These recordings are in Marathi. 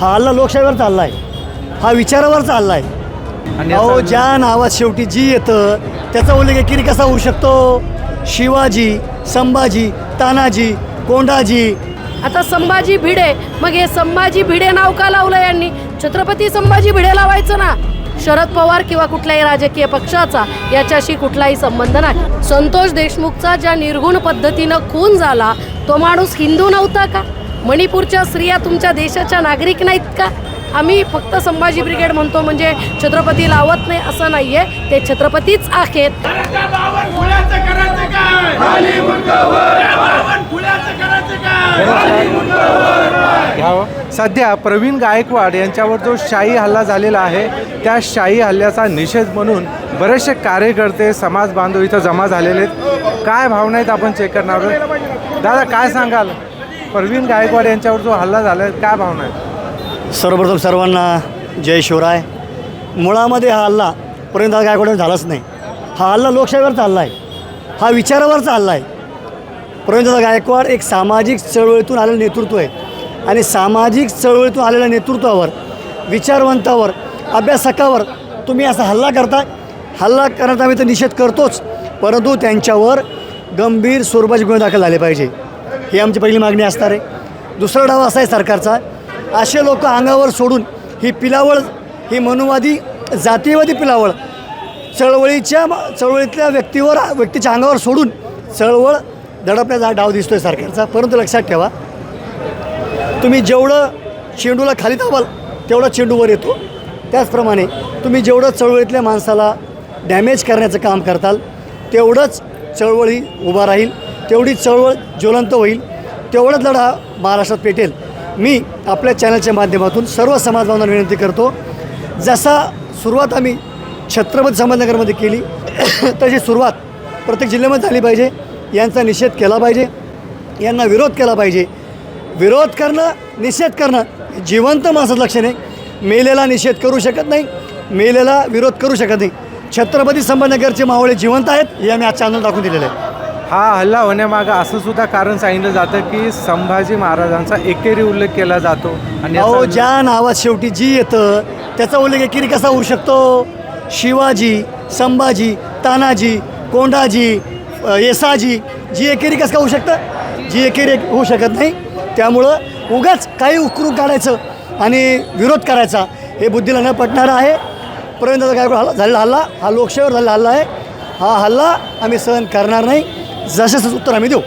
हा हल्ला लोकशाहीवर चालला आहे हा विचारावर चालला आहे आणि अहो ज्या नावात शेवटी जी येतं त्याचा उल्लेख एकेरी कसा होऊ शकतो? शिवाजी संभाजी तानाजी कोंडाजी. आता संभाजी भिडे मग हे संभाजी भिडे नाव का लावलं यांनी? छत्रपती संभाजी भिडे लावायचं ना? शरद पवार किंवा कुठल्याही राजकीय पक्षाचा याच्याशी कुठलाही संबंध नाही. संतोष देशमुखचा ज्या निर्गुण पद्धतीनं खून झाला तो माणूस हिंदू नव्हता का? मणिपूरच्या स्त्रिया तुमच्या देशाच्या नागरिक नाहीत का? आम्ही फक्त संभाजी ब्रिगेड म्हणतो म्हणजे छत्रपती लावत नाही असं नाहीये. ते छत्रपतीच आहेत. सध्या प्रवीण गायकवाड यांच्यावर जो शाही हल्ला झालेला आहे त्या शाही हल्ल्याचा निषेध म्हणून बरेचसे कार्यकर्ते समाज बांधव इथं जमा झालेले आहेत. काय भावना आहेत आपण चेक करणार आहोत? दादा काय सांगाल? प्रवीण गायकवाड यांच्यावर जो हल्ला झाला आहे काय भावना आहे? सर्वप्रथम सर्वांना जय शिवराय. मुळामध्ये हा हल्ला पर्यंत गायकवाड झालाच नाही. हा हल्ला लोकशाहीवरचा हल्ला आहे. हा विचारावरचा हल्ला आहे. प्रवीणदादा गायकवाड एक सामाजिक चळवळीतून आलेलं नेतृत्व आहे. आणि सामाजिक चळवळीतून आलेल्या नेतृत्वावर विचारवंतावर अभ्यासकावर तुम्ही असा हल्ला करता हल्ला करण्याचा आम्ही तर निषेध करतोच परंतु त्यांच्यावर गंभीर स्वरूपाचे गुन्हे दाखल झाले पाहिजे. ही आमची पहिली मागणी असणार आहे. दुसरा डाव असा आहे सरकारचा. असे लोक अंगावर सोडून ही पिलावळ ही मनुवादी जातीयवादी पिलावळ चळवळीच्या चळवळीतल्या व्यक्तीवर व्यक्तीच्या अंगावर सोडून चळवळ दडपण्याचा डाव दिसतो आहे सरकारचा. परंतु लक्षात ठेवा तुम्ही जेवढं चेंडूला खाली दाबाल तेवढा चेंडूवर येतो. त्याचप्रमाणे तुम्ही जेवढं चळवळीतल्या माणसाला डॅमेज करण्याचं काम करताल तेवढंच चळवळी उभा राहील. तेवढी चळवळ ज्वलंत होईल तेवढाच लढा महाराष्ट्रात पेटेल. मी आपल्या चॅनलच्या माध्यमातून सर्व समाजबांधवांना विनंती करतो जसा सुरुवात आम्ही छत्रपती संभाजीनगरमध्ये केली तशी सुरुवात प्रत्येक जिल्ह्यामध्ये झाली पाहिजे यांचा निषेध केला पाहिजे यांना विरोध केला पाहिजे. विरोध करणं निषेध करणं जिवंत माणसाचं लक्ष नाही मेलेला निषेध करू शकत नाही मेलेला विरोध करू शकत नाही. छत्रपती संभाजीनगरचे मावळे जिवंत आहेत हे आम्ही आज चॅनल दाखवून दिलेलं आहे. हा हल्ला होण्यामागं असं सुद्धा कारण सांगितलं जातं की संभाजी महाराजांचा एकेरी उल्लेख केला जातो आणि अहो याचा- ज्या नावात शेवटी जी येतं त्याचा उल्लेख एकेरी कसा होऊ शकतो? शिवाजी संभाजी तानाजी कोंडाजी अ, येसाजी जी एकेरी कसं का होऊ शकतं? जी एकेरी एक होऊ शकत नाही. त्यामुळं उगाच काही उकरून काढायचं आणि विरोध करायचा हे बुद्धीला न पटणारं आहे. प्रवीणदादा गायकवाड हल्ला झालेला हल्ला. हा लोकशाहीवर झालेला हल्ला आहे. हा हल्ला आम्ही सहन करणार नाही. जसं उत्तर आम्ही देऊ.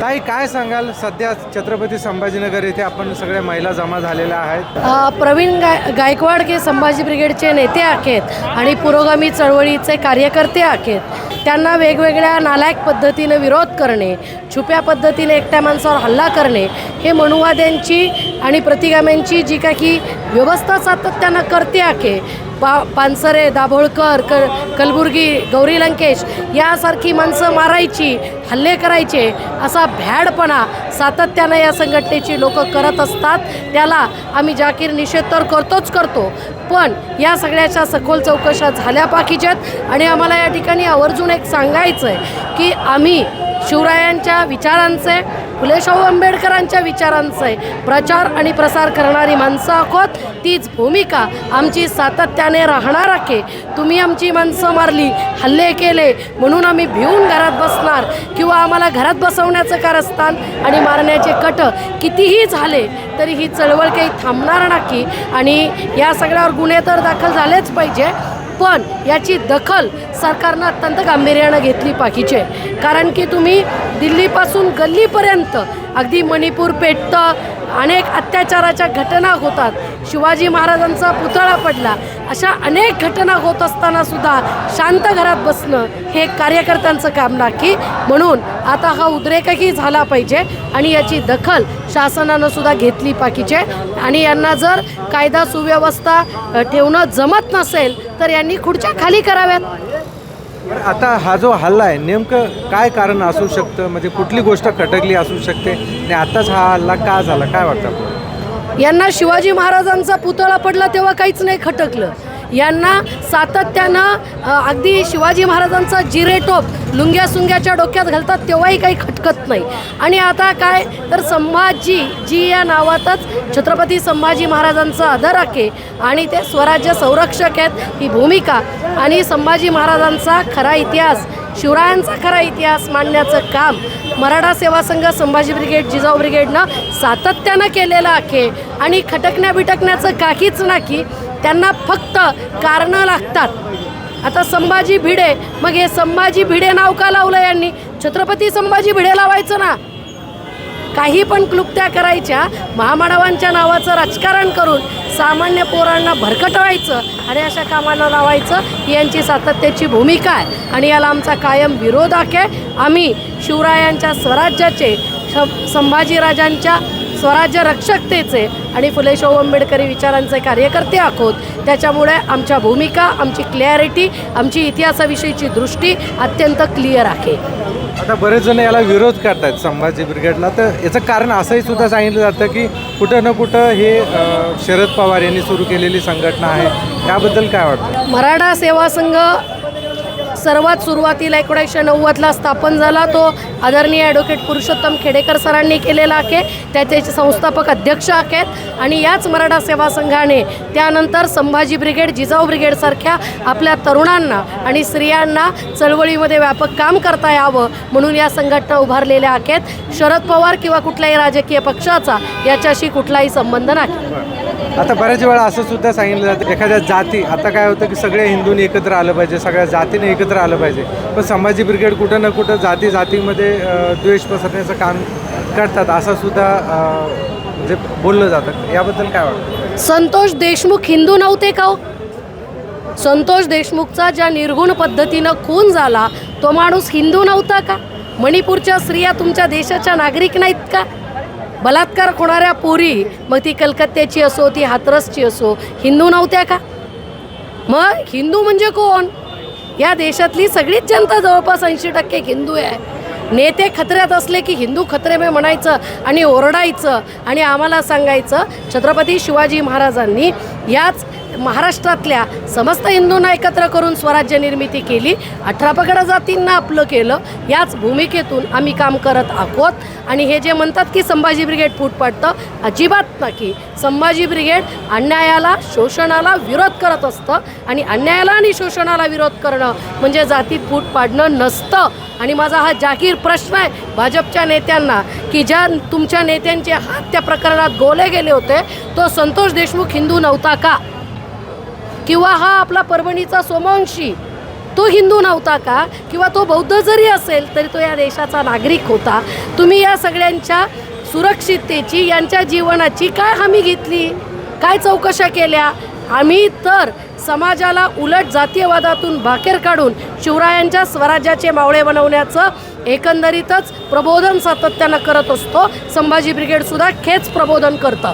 ताई काय सांगाल? सध्या छत्रपती संभाजीनगर येथे आपण सगळ्या महिला जमा झालेल्या आहेत. अ, प्रवीण गाय गायकवाड हे संभाजी ब्रिगेडचे नेते आहेत आणि पुरोगामी चळवळीचे कार्यकर्ते आहेत. त्यांना वेगवेगळ्या नालायक पद्धतीनं विरोध करणे छुप्या पद्धतीने एकट्या माणसावर हल्ला करणे हे मनुवाद्यांची आणि प्रतिगाम्यांची जी काही व्यवस्था सातत्यानं करते आहे पा पानसरे दाभोळकर क कलबुर्गी गौरी लंकेश यासारखी माणसं मारायची हल्ले करायचे असा भ्याडपणा सातत्यानं या संघटनेची लोक करत असतात. त्याला आम्ही जाकीर निषेध तर करतोच करतो पण या सगळ्याच्या सखोल चौकशा झाल्या पाहिजेत आणि आम्हाला या ठिकाणी आवर्जून एक सांगायचं आहे की आम्ही शिवरायांच्या विचारांचे फुले शाहू आंबेडकरांच्या विचारांचे प्रचार आणि प्रसार करणारी माणसं आहोत. तीच भूमिका आमची सातत्याने राहणार आहे. तुम्ही आमची माणसं मारली हल्ले केले म्हणून आम्ही भिवून घरात बसणार किंवा आम्हाला घरात बसवण्याचं कारस्थान आणि मारण्याचे कट कितीही झाले तरी ही चळवळ काही थांबणार नाही. आणि या सगळ्यावर गुन्हे तर दाखल झालेच पाहिजे. पण याची दखल सरकारनं अत्यंत गांभीर्यानं घेतली पाहिजे. कारण की तुम्ही दिल्लीपासून गल्लीपर्यंत अगदी मणिपूर पेटतं अनेक अत्याचाराच्या घटना होतात. शिवाजी महाराजांचा पुतळा पडला. अशा अनेक घटना होत असताना सुद्धा शांत घरात बसणं हे कार्यकर्त्यांचं काम नाही म्हणून आता हा उद्रेकही झाला पाहिजे आणि याची दखल शासनानं सुद्धा घेतली पाहिजे. आणि यांना जर कायदा सुव्यवस्था ठेवणं जमत नसेल तर यांनी खुर्च्या खाली कराव्यात. आता हा जो हल्ला आहे नेमकं काय कारण असू शकतं? म्हणजे कुठली गोष्ट खटकली असू शकते? आणि आताच हा हल्ला का झाला? काय वाटतं आपल्याला? यांना शिवाजी महाराजांचा पुतळा पडला तेव्हा काहीच नाही खटकलं. यांना सातत्यानं अगदी शिवाजी महाराजांचा जिरेटोप लुंग्या सुंग्याच्या डोक्यात घालतात तेव्हाही काही खटकत नाही. आणि आता काय? तर संभाजी जी या नावातच छत्रपती संभाजी महाराजांचा आदर आहे आणि ते स्वराज्य संरक्षक आहेत ही भूमिका. आणि संभाजी महाराजांचा खरा इतिहास शिवरायांचा खरा इतिहास मांडण्याचं काम मराठा सेवा संघ संभाजी ब्रिगेड जिजाऊ ब्रिगेडनं सातत्यानं केलेलं आहे. आणि खटकण्या बिटकण्याचं काहीच नाही त्यांना फक्त कारणं लागतात. आता संभाजी भिडे मग हे संभाजी भिडे नाव का लावलं यांनी? छत्रपती संभाजी भिडे लावायचं ना. काही पण क्लुप्त्या करायच्या महामानवांच्या नावाचं राजकारण करून सामान्य पोरांना भरकटवायचं आणि अशा कामांना लावायचं ही यांची सातत्याची भूमिका आहे. आणि याला आमचा कायम विरोध आहे. आम्ही शिवरायांच्या स्वराज्याचे संभाजीराजांच्या स्वराज्य रक्षकतेचे आणि फुले शाहू आंबेडकरी विचारांचे कार्यकर्ते आहोत. त्याच्यामुळे आमच्या भूमिका आमची क्लॅरिटी आमची इतिहासाविषयीची दृष्टी अत्यंत क्लिअर आहे. आता बरेच जण याला विरोध करतात संभाजी ब्रिगेडला. तर याचं कारण असंही सुद्धा सांगितलं जातं की कुठं ना कुठं हे शरद पवार यांनी सुरू केलेली संघटना आहे. याबद्दल काय वाटतं? मराठा सेवा संघ सर्वात सुरुवातीला एकोणीसशे नव्वदला स्थापन झाला. तो आदरणीय ॲडव्होकेट पुरुषोत्तम खेडेकर सरांनी केलेला आहे त्याचे संस्थापक अध्यक्ष आहेत आणि याच मराठा सेवा संघाने त्यानंतर संभाजी ब्रिगेड जिजाऊ ब्रिगेडसारख्या आपल्या तरुणांना आणि स्त्रियांना चळवळीमध्ये व्यापक काम करता यावं म्हणून या संघटना उभारलेल्या आहेत शरद पवार किंवा कुठल्याही राजकीय पक्षाचा याच्याशी कुठलाही संबंध नाही. आता बऱ्याच वेळा असं सुद्धा सांगितलं जातं एखाद्या जाती आता काय होतं की सगळ्या हिंदूंनी एकत्र आलं पाहिजे सगळ्या जातीने एकत्र आलं पाहिजे. पण संभाजी ब्रिगेड कुठं ना कुठं जाती जातीमध्ये द्वेष पसरण्याचं काम करतात असं सुद्धा जे म्हणजे बोललं जातं. याबद्दल काय वाटतं? संतोष देशमुख हिंदू नव्हते का हो? संतोष देशमुखचा ज्या निर्गुण पद्धतीनं खून झाला तो माणूस हिंदू नव्हता का? मणिपूरच्या स्त्रिया तुमच्या देशाच्या नागरिक नाहीत का? बलात्कार होणाऱ्या पोरी मग ती कलकत्त्याची असो ती हाथरसची असो हिंदू नव्हत्या का? मग हिंदू म्हणजे कोण? या देशातली सगळीच जनता जवळपास ऐंशी टक्के हिंदू आहे. नेते खतऱ्यात असले की हिंदू खतरे में म्हणायचं आणि ओरडायचं आणि आम्हाला सांगायचं छत्रपती शिवाजी महाराजांनी याच महाराष्ट्रातल्या समस्त हिंदूंना एकत्र करून स्वराज्य निर्मिती केली. अठरा पगड जातींना आपलं केलं. याच भूमिकेतून आम्ही काम करत आहोत. आणि हे जे म्हणतात की संभाजी ब्रिगेड फूट पाडतं अजिबात नाही संभाजी ब्रिगेड अन्यायाला शोषणाला विरोध करत असतं आणि अन्यायाला आणि शोषणाला विरोध करणं म्हणजे जातीत फूट पाडणं नसतं. आणि माझा हा जाहीर प्रश्न आहे भाजपच्या नेत्यांना की ज्या तुमच्या नेत्यांचे हात त्या प्रकरणात गोले गेले होते तो संतोष देशमुख हिंदू नव्हता का? किंवा हा आपला परभणीचा सोमवंशी तो हिंदू नव्हता का? किंवा तो बौद्ध जरी असेल तरी तो या देशाचा नागरिक होता. तुम्ही या सगळ्यांच्या सुरक्षिततेची यांच्या जीवनाची काय हमी घेतली? काय चौकशा केल्या? आम्ही तर समाजाला उलट जातीयवादातून भाकेर काढून शिवरायांच्या स्वराज्याचे मावळे बनवण्याचं एकंदरीतच प्रबोधन सातत्यानं करत असतो. संभाजी ब्रिगेडसुद्धा खेच प्रबोधन करतं.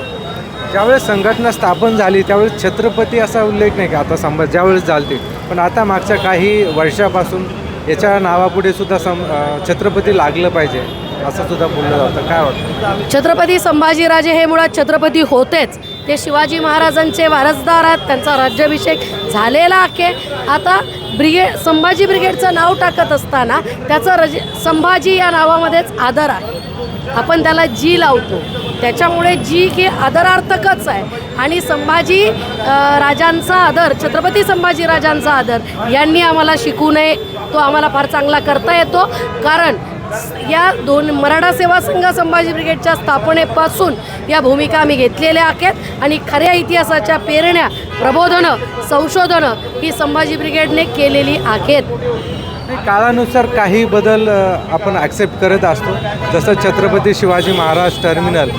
ज्यावेळेस संघटना स्थापन झाली त्यावेळेस छत्रपती असा उल्लेख नाही का? आता संभाजी ज्यावेळेस झालते. पण आता मागच्या काही वर्षापासून याच्या नावापुढे सुद्धा सं छत्रपती लागलं पाहिजे असं सुद्धा बोललं जातं. काय वाटतं? छत्रपती संभाजीराजे हे मुळात छत्रपती होतेच. ते शिवाजी महाराजांचे वारसदार आहेत त्यांचा राज्याभिषेक झालेला आहे. आता ब्रिगेड संभाजी ब्रिगेडचं नाव टाकत असताना त्याचं रज संभाजी या नावामध्येच आदर आहे. आपण त्याला जी लावतो त्याच्यामुळे जी की आदरार्थकच आहे. आणि संभाजी राजांचा आदर छत्रपती संभाजी राजांचा आदर यांनी आम्हाला शिकू नये तो आम्हाला फार चांगला करता येतो. कारण या दोन मराठा सेवा संघ संभाजी ब्रिगेडच्या स्थापनेपासून या भूमिका आम्ही घेतलेल्या आहेत. आणि खऱ्या इतिहासाच्या पेरण्या प्रबोधनं संशोधनं ही संभाजी ब्रिगेडने केलेली आहेत. काळानुसार काही बदल आपण ॲक्सेप्ट करत असतो. जसं Chhatrapati Shivaji Maharaj terminal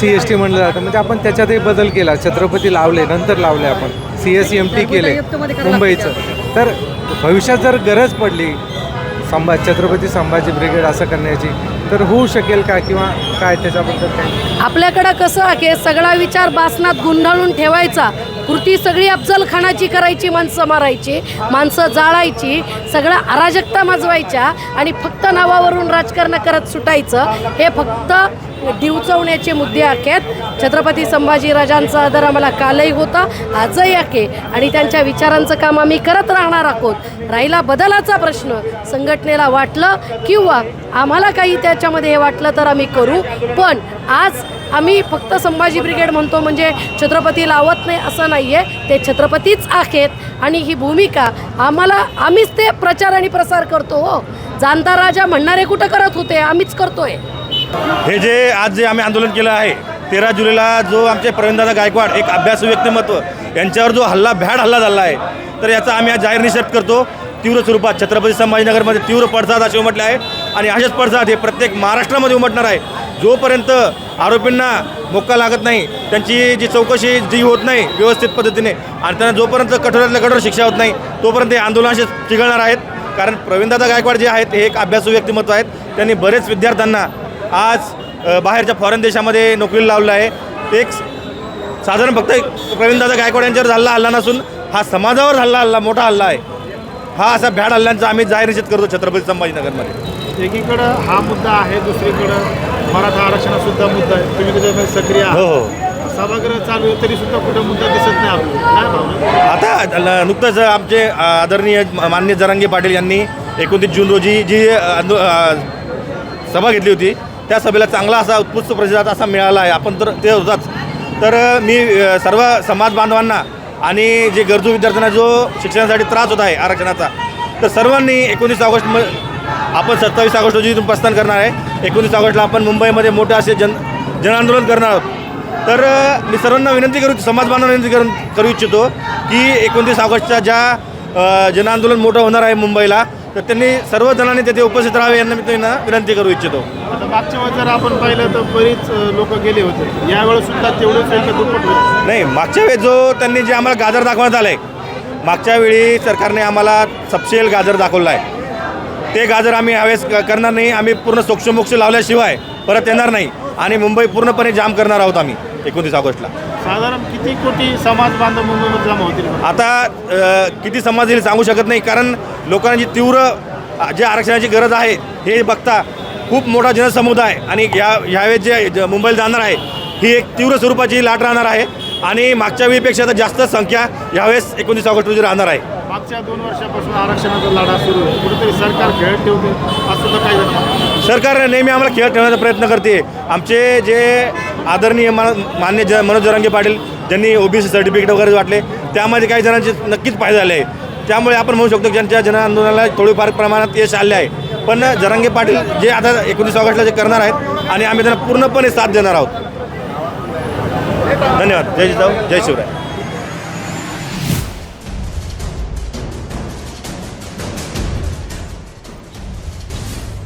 C S T म्हणलं जातं. म्हणजे आपण त्याच्यातही बदल केला. छत्रपती लावले नंतर लावले आपण. सी एस एम टी केले मुंबईचं. तर भविष्यात जर गरज पडली संभा छत्रपती संभाजी ब्रिगेड असं करण्याची. तर होऊ शकेल का किंवा काय त्याच्याबद्दल काय? आपल्याकडं कसं आहे? सगळा विचार बासनात गुंडाळून ठेवायचा. कृती सगळी अफजल खानाची करायची माणसं मारायची माणसं जाळायची सगळं अराजकता माजवायच्या आणि फक्त नावावरून राजकारण करत सुटायचं. हे फक्त डिवचवण्याचे मुद्दे आहेत. छत्रपती संभाजीराजांचा आदर आम्हाला कालही होता आजही आखे आणि त्यांच्या विचारांचं काम आम्ही करत राहणार आहोत. राहिला बदलाचा प्रश्न. संघटनेला वाटलं किंवा आम्हाला काही त्याच्यामध्ये हे वाटलं तर आम्ही करू. पण आज आम्ही फक्त संभाजी ब्रिगेड म्हणतो म्हणजे छत्रपती लावत नाही असं नाही आहे ते छत्रपतीच आहेत. आणि ही भूमिका आम्हाला आम्हीच ते प्रचार आणि प्रसार करतो हो. जाणता राजा म्हणणारे कुठं करत होते? आम्हीच करतोय. हे जे आज जे आम्ही आंदोलन केलं आहे तेरा जुलैला जो आमचे प्रवीणदादा गायकवाड एक अभ्यासू व्यक्तिमत्व यांच्यावर जो हल्ला भ्याड हल्ला झाला आहे तर याचा आम्ही आज जाहीर निषेध करतो. तीव्र स्वरूपात छत्रपती संभाजीनगरमध्ये तीव्र पडसाद असे उमटले आहे आणि असेच पडसाद हे प्रत्येक महाराष्ट्रामध्ये उमटणार आहे. जोपर्यंत आरोपींना मोक्का लागत नाही त्यांची जी चौकशी जी होत नाही व्यवस्थित पद्धतीने आणि त्यांना जोपर्यंत कठोरातल्या कठोर शिक्षा होत नाही तोपर्यंत हे आंदोलन असेच चिघळणार आहेत. कारण प्रवीणदादा गायकवाड जे आहेत हे एक अभ्यासू व्यक्तिमत्व आहेत. त्यांनी बरेच विद्यार्थ्यांना आज बाहेरच्या फॉरेन देशामध्ये नोकरीला लावलं आहे. एक साधारण फक्त प्रवीणदादा गायकवाड यांच्यावर झालेला हल्ला नसून हा समाजावर झालेला हल्ला मोठा हल्ला आहे. हा असा भ्याड हल्ल्यांचा आम्ही जाहीर निषेध करतो छत्रपती संभाजीनगरमध्ये. एकीकडं हा मुद्दा आहे दुसरीकडं मराठा आरक्षणासुद्धा मुद्दा आहे. तुम्ही त्याच्यामध्ये सक्रिय हो हो. सभागृह चालू आहे तरी सुद्धा कुठं मुद्दा दिसत नाही आता नुकतंच आमचे आदरणीय मान्य जरांगे पाटील यांनी एकोणतीस जून रोजी जी सभा घेतली होती त्या सभेला चांगला असा उत्कृष्ट प्रतिसाद असा मिळाला आहे. आपण तर ते होताच. तर मी सर्व समाज बांधवांना आणि जे गरजू विद्यार्थ्यांना जो शिक्षणासाठी त्रास होत आहे आरक्षणाचा तर सर्वांनी एकोणीस ऑगस्ट म आपण सत्तावीस ऑगस्ट रोजी इथून प्रस्थान करणार आहे. एकोणीस ऑगस्टला आपण मुंबईमध्ये मोठं असे जन जनआंदोलन करणार आहोत. तर मी सर्वांना विनंती करू समाज बांधवांना विनंती करू करू इच्छितो की एकोणतीस ऑगस्टच्या ज्या जनआंदोलन मोठं होणार आहे मुंबईला तर त्यांनी सर्व जणांनी तिथे उपस्थित राहावे यांना मी त्यांना विनंती करू इच्छितो. आता मागच्या वेळेस जर आपण पाहिलं तर बरीच लोक गेले होते. यावेळेस सुद्धा तेवढेच दुप्पट होईल? नाही मागच्या वेळेस जो त्यांनी जे आम्हाला गाजर दाखवण्यात आलं आहे मागच्या वेळी सरकारने आम्हाला सपशेल गाजर दाखवलं आहे ते गाजर आम्ही यावेळेस क- करणार नाही. आम्ही पूर्ण सोक्षमोक्ष लावल्याशिवाय परत येणार नाही. आणि मुंबई पूर्णपणे जाम करणार आहोत आम्ही एकोणतीस ऑगस्टला. साधारण किती कोटी समाज बांधव मुंबईमध्ये जमा होतील? आता किती समाज येईल सांगू शकत नाही कारण लोकांची तीव्र जे आरक्षणाची गरज आहे हे बघता खूप मोठा जनसमुदाय आणि या ह्यावेळेस जे मुंबईला जाणार आहे ही एक तीव्र स्वरूपाची लाट राहणार आहे आणि मागच्या वेळीपेक्षा तर जास्त संख्या यावेळेस एकोणतीस ऑगस्ट रोजी राहणार आहे. मागच्या दोन वर्षापासून आरक्षणाचा लढा सुरू आहे. कुठेतरी सरकार खेळत ठेवते असं सुद्धा काही. सरकार नेहमी आम्हाला खेळ ठेवण्याचा प्रयत्न करते. आमचे जे आदरणीय मा- मान्य ज मनोज जरांगे पाटील ज्यांनी ओबीसी सर्टिफिकेट वगैरे वाटले त्यामध्ये काही जणांचे नक्कीच फायदे झाले आहे त्यामुळे आपण म्हणू शकतो की ज्यांच्या जनआंदोलनाला थोडीफार प्रमाणात यश आले आहे. पण जरांगे पाटील जे आता एकोणीस ऑगस्टला जे करणार आहेत आणि आम्ही त्यांना पूर्णपणे साथ देणार आहोत. धन्यवाद. जय जिजाऊ जय शिवराय.